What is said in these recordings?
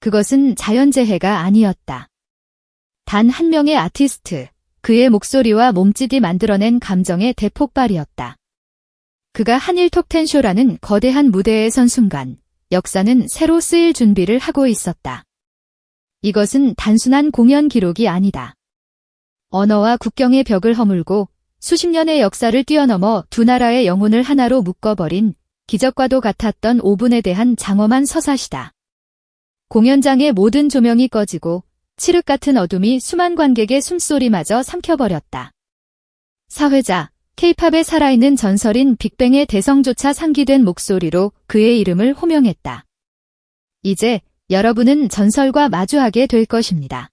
그것은 자연재해가 아니었다. 단 한 명의 아티스트, 그의 목소리와 몸짓이 만들어낸 감정의 대폭발이었다. 그가 한일 톱텐쇼라는 거대한 무대에 선 순간 역사는 새로 쓰일 준비를 하고 있었다. 이것은 단순한 공연 기록이 아니다. 언어와 국경의 벽을 허물고 수십 년의 역사를 뛰어넘어 두 나라의 영혼을 하나로 묶어버린 기적과도 같았던 5분에 대한 장엄한 서사시다. 공연장의 모든 조명이 꺼지고 칠흑 같은 어둠이 수만 관객의 숨소리마저 삼켜버렸다. 사회자, 케이팝에 살아있는 전설인 빅뱅의 대성조차 상기된 목소리로 그의 이름을 호명했다. 이제 여러분은 전설과 마주하게 될 것입니다.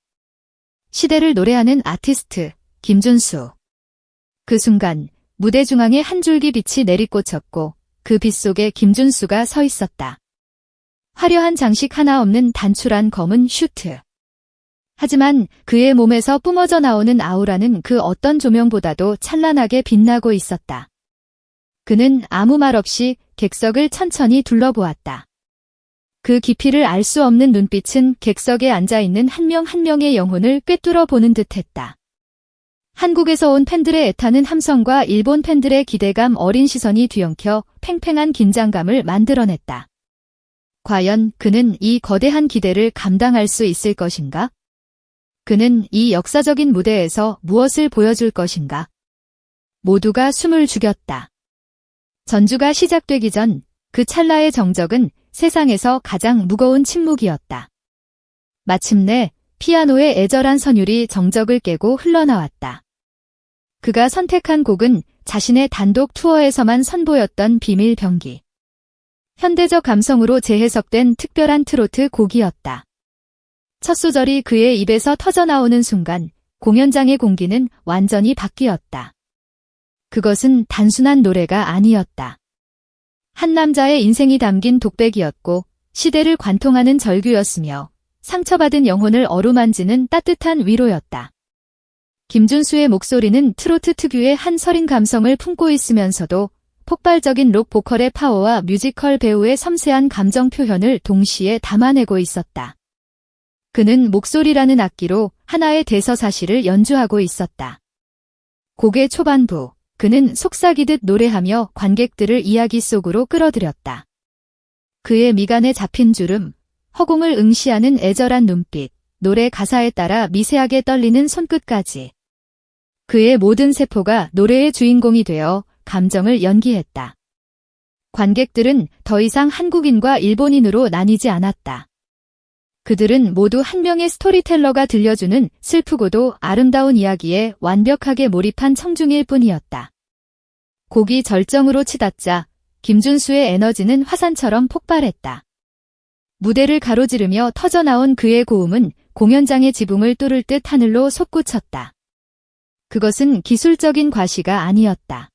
시대를 노래하는 아티스트, 김준수. 그 순간 무대 중앙에 한 줄기 빛이 내리꽂혔고 그 빛 속에 김준수가 서 있었다. 화려한 장식 하나 없는 단출한 검은 슈트. 하지만 그의 몸에서 뿜어져 나오는 아우라는 그 어떤 조명보다도 찬란하게 빛나고 있었다. 그는 아무 말 없이 객석을 천천히 둘러보았다. 그 깊이를 알 수 없는 눈빛은 객석에 앉아있는 한 명한 명의 영혼을 꿰뚫어 보는 듯 했다. 한국에서 온 팬들의 애타는 함성과 일본 팬들의 기대감 어린 시선이 뒤엉켜 팽팽한 긴장감을 만들어냈다. 과연 그는 이 거대한 기대를 감당할 수 있을 것인가? 그는 이 역사적인 무대에서 무엇을 보여줄 것인가? 모두가 숨을 죽였다. 전주가 시작되기 전 그 찰나의 정적은 세상에서 가장 무거운 침묵이었다. 마침내 피아노의 애절한 선율이 정적을 깨고 흘러나왔다. 그가 선택한 곡은 자신의 단독 투어에서만 선보였던 비밀 병기. 현대적 감성으로 재해석된 특별한 트로트 곡이었다. 첫 소절이 그의 입에서 터져나오는 순간 공연장의 공기는 완전히 바뀌었다. 그것은 단순한 노래가 아니었다. 한 남자의 인생이 담긴 독백이었고 시대를 관통하는 절규였으며 상처받은 영혼을 어루만지는 따뜻한 위로였다. 김준수의 목소리는 트로트 특유의 한 서린 감성을 품고 있으면서도 폭발적인 록 보컬의 파워와 뮤지컬 배우의 섬세한 감정 표현을 동시에 담아내고 있었다. 그는 목소리라는 악기로 하나의 대서사시를 연주하고 있었다. 곡의 초반부, 그는 속삭이듯 노래하며 관객들을 이야기 속으로 끌어들였다. 그의 미간에 잡힌 주름, 허공을 응시하는 애절한 눈빛, 노래 가사에 따라 미세하게 떨리는 손끝까지. 그의 모든 세포가 노래의 주인공이 되어 감정을 연기했다. 관객들은 더 이상 한국인과 일본인으로 나뉘지 않았다. 그들은 모두 한 명의 스토리텔러가 들려주는 슬프고도 아름다운 이야기에 완벽하게 몰입한 청중일 뿐이었다. 곡이 절정으로 치닫자 김준수의 에너지는 화산처럼 폭발했다. 무대를 가로지르며 터져나온 그의 고음은 공연장의 지붕을 뚫을 듯 하늘로 솟구쳤다. 그것은 기술적인 과시가 아니었다.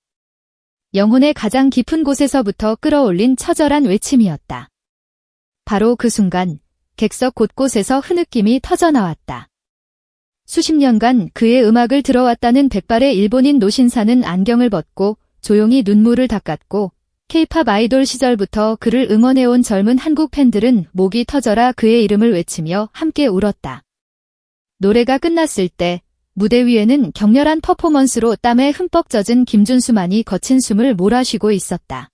영혼의 가장 깊은 곳에서부터 끌어올린 처절한 외침이었다. 바로 그 순간 객석 곳곳에서 흐느낌이 터져나왔다. 수십 년간 그의 음악을 들어왔다는 백발의 일본인 노신사는 안경을 벗고 조용히 눈물을 닦았고 케이팝 아이돌 시절부터 그를 응원해온 젊은 한국 팬들은 목이 터져라 그의 이름을 외치며 함께 울었다. 노래가 끝났을 때 무대 위에는 격렬한 퍼포먼스로 땀에 흠뻑 젖은 김준수만이 거친 숨을 몰아쉬고 있었다.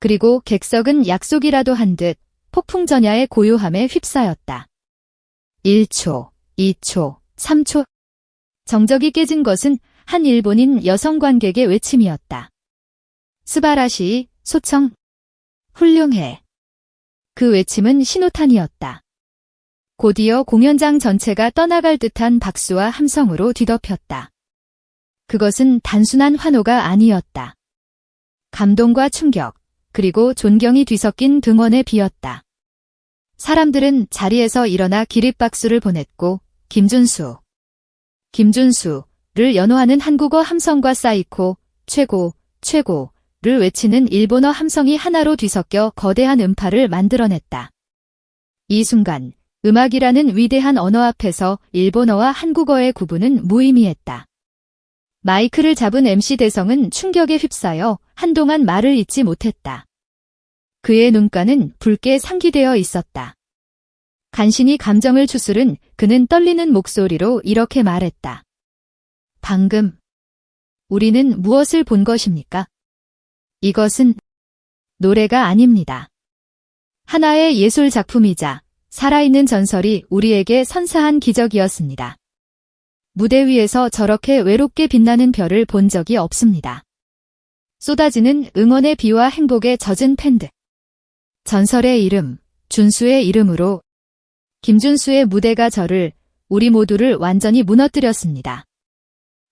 그리고 객석은 약속이라도 한 듯 폭풍전야의 고요함에 휩싸였다. 1초, 2초, 3초. 정적이 깨진 것은 한 일본인 여성 관객의 외침이었다. 스바라시, 소청, 훌륭해. 그 외침은 신호탄이었다. 곧이어 공연장 전체가 떠나갈 듯한 박수와 함성으로 뒤덮였다. 그것은 단순한 환호가 아니었다. 감동과 충격, 그리고 존경이 뒤섞인 등원에 비었다. 사람들은 자리에서 일어나 기립박수를 보냈고 김준수, 김준수를 연호하는 한국어 함성과 사이코, 최고, 최고를 외치는 일본어 함성이 하나로 뒤섞여 거대한 음파를 만들어냈다. 이 순간 음악이라는 위대한 언어 앞에서 일본어와 한국어의 구분은 무의미했다. 마이크를 잡은 MC 대성은 충격에 휩싸여 한동안 말을 잇지 못했다. 그의 눈가는 붉게 상기되어 있었다. 간신히 감정을 추스른 그는 떨리는 목소리로 이렇게 말했다. 방금 우리는 무엇을 본 것입니까? 이것은 노래가 아닙니다. 하나의 예술 작품이자 살아있는 전설이 우리에게 선사한 기적이었습니다. 무대 위에서 저렇게 외롭게 빛나는 별을 본 적이 없습니다. 쏟아지는 응원의 비와 행복에 젖은 팬들. 전설의 이름, 준수의 이름으로 김준수의 무대가 저를, 우리 모두를 완전히 무너뜨렸습니다.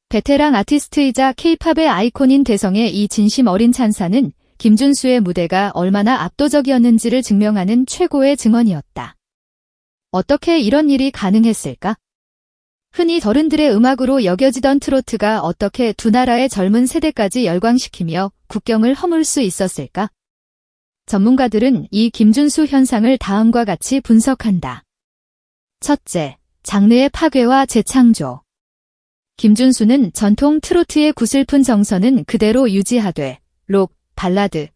베테랑 아티스트이자 케이팝의 아이콘인 대성의 이 진심 어린 찬사는 김준수의 무대가 얼마나 압도적이었는지를 증명하는 최고의 증언이었다. 어떻게 이런 일이 가능했을까? 흔히 어른들의 음악으로 여겨지던 트로트가 어떻게 두 나라의 젊은 세대까지 열광시키며 국경을 허물 수 있었을까? 전문가들은 이 김준수 현상을 다음과 같이 분석한다. 첫째, 장르의 파괴와 재창조. 김준수는 전통 트로트의 구슬픈 정서는 그대로 유지하되 록, 발라드, 팝,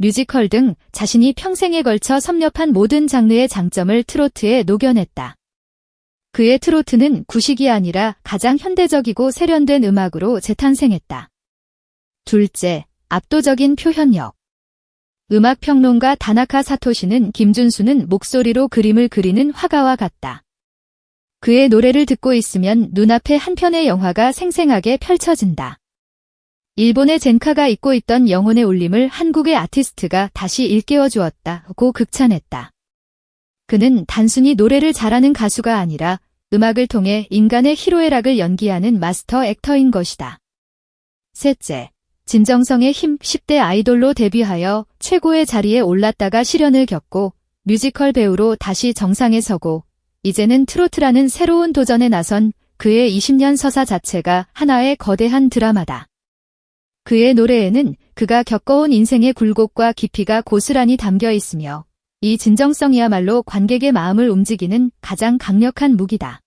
뮤지컬 등 자신이 평생에 걸쳐 섭렵한 모든 장르의 장점을 트로트에 녹여냈다. 그의 트로트는 구식이 아니라 가장 현대적이고 세련된 음악으로 재탄생했다. 둘째, 압도적인 표현력. 음악평론가 다나카 사토시는 김준수는 목소리로 그림을 그리는 화가와 같다. 그의 노래를 듣고 있으면 눈앞에 한 편의 영화가 생생하게 펼쳐진다. 일본의 젠카가 잊고 있던 영혼의 울림을 한국의 아티스트가 다시 일깨워 주었다고 극찬했다. 그는 단순히 노래를 잘하는 가수가 아니라 음악을 통해 인간의 희로애락을 연기하는 마스터 액터인 것이다. 셋째, 진정성의 힘 10대 아이돌로 데뷔하여 최고의 자리에 올랐다가 시련을 겪고 뮤지컬 배우로 다시 정상에 서고 이제는 트로트라는 새로운 도전에 나선 그의 20년 서사 자체가 하나의 거대한 드라마다. 그의 노래에는 그가 겪어온 인생의 굴곡과 깊이가 고스란히 담겨 있으며 이 진정성이야말로 관객의 마음을 움직이는 가장 강력한 무기다.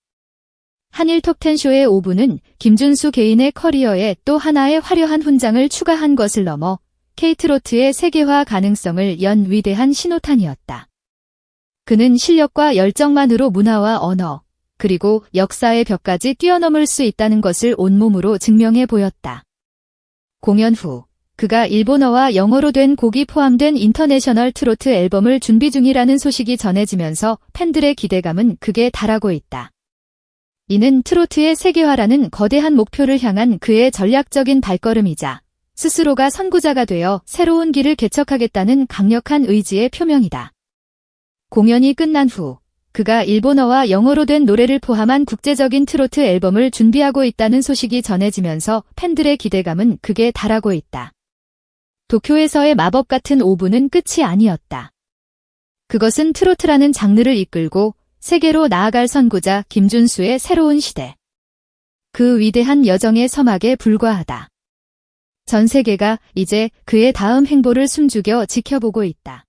한일 톱텐쇼의 5부는 김준수 개인의 커리어에 또 하나의 화려한 훈장을 추가한 것을 넘어 케이트로트의 세계화 가능성을 연 위대한 신호탄이었다. 그는 실력과 열정만으로 문화와 언어, 그리고 역사의 벽까지 뛰어넘을 수 있다는 것을 온몸으로 증명해 보였다. 공연 후 그가 일본어와 영어로 된 곡이 포함된 인터내셔널 트로트 앨범을 준비 중이라는 소식이 전해지면서 팬들의 기대감은 극에 달하고 있다. 이는 트로트의 세계화라는 거대한 목표를 향한 그의 전략적인 발걸음이자 스스로가 선구자가 되어 새로운 길을 개척하겠다는 강력한 의지의 표명이다. 공연이 끝난 후 그가 일본어와 영어로 된 노래를 포함한 국제적인 트로트 앨범을 준비하고 있다는 소식이 전해지면서 팬들의 기대감은 극에 달하고 있다. 도쿄에서의 마법 같은 5부는 끝이 아니었다. 그것은 트로트라는 장르를 이끌고 세계로 나아갈 선구자 김준수의 새로운 시대. 그 위대한 여정의 서막에 불과하다. 전 세계가 이제 그의 다음 행보를 숨죽여 지켜보고 있다.